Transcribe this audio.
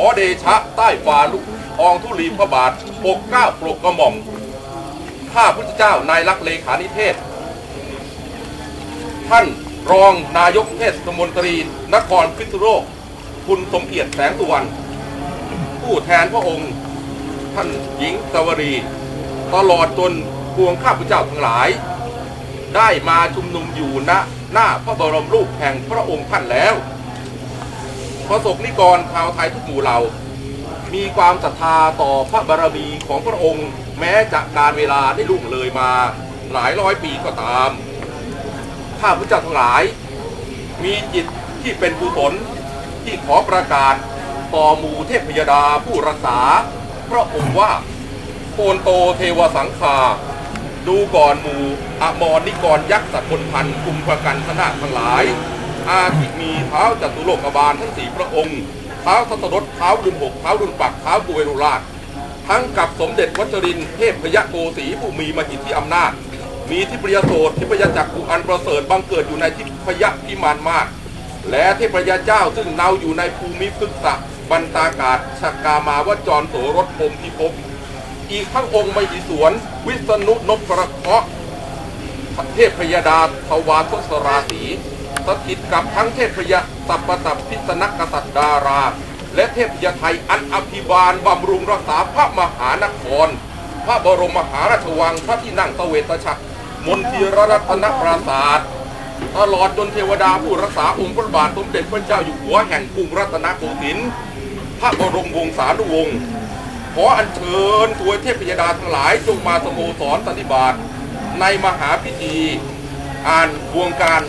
อเดชะใต้ฝ่าลุกอองธุลีพระบาทปกเกล้าปลกกระหม่อมข้าพุทธเจ้านายรักเลขานิเทศ ท่านรองนายกเทศมนตรี นครพิษณุโลกคุณสมเกียรติแสงสุวรรณผู้แทนพระองค์ ท่านหญิงสวรี ตลอดจนพวงข้าพุทธเจ้าทั้งหลาย ได้มาชุมนุมอยู่ณหน้าพระบรมรูปแห่งพระองค์ท่านแล้ว ประสบนิกรชาวไทยทุกหมู่เหล่า มีความศรัทธาต่อพระบารมีของพระองค์ แม้จะการเวลาได้ล่วงเลยมาหลายร้อยปีก็ตามข้าพุทธเจ้าทั้งหลาย มีจิตที่เป็นกุศลที่ขอประกาศต่อหมู่เทพยดาผู้รักษา พระองค์ว่าโอนโตเทวสังคาดูก่อนหมู่อมรนิกรยักษ์สัตว์คนพันกุมภกันคณะทั้งหลาย อาทิมีเท้าจตุโลกบาลทั้งสี่พระองค์เท้าทัตรถเท้าดุนหกเท้าดุนปักเท้าบุเวรุราช ทั้งกับสมเด็จวัชรินเทพพยโกสีผู้มีมหิทธิอำนาจ มีทิพยโสตทิพยจักกุอันประเสริฐบังเกิดอยู่ในทิพยพิมานมาศและเทพยาเจ้าซึ่งเนาอยู่ในภูมิพฤกษะบรรตากาศชกามาวจรโสรถพรมพิภพอีกทั้งองค์มหิสวน วิษณุนพประเคราะห์เทพพยดาทวารทศราศี สถิตกับทั้งเทพยสัพพตัพพิสนักษัตริย์ดารา และเทพยไทยอันอภิบาลบำรุงรักษาพระมหานคร พระบรมมหาราชวังพระที่นั่งเสวตฉัตรมนทีรรัตนปราศาสตร์ตลอดจนเทวดาผู้รักษาองค์พระบาทสมเด็จพระเจ้าอยู่หัวแห่งกรุงรัตนโกสินทร์พระบรมวงศานุวงศ์ขออัญเชิญถวยเทพยดาทั้งหลายจงมาสโมสรสันติบาตในมหาพิธี อ่านวงการ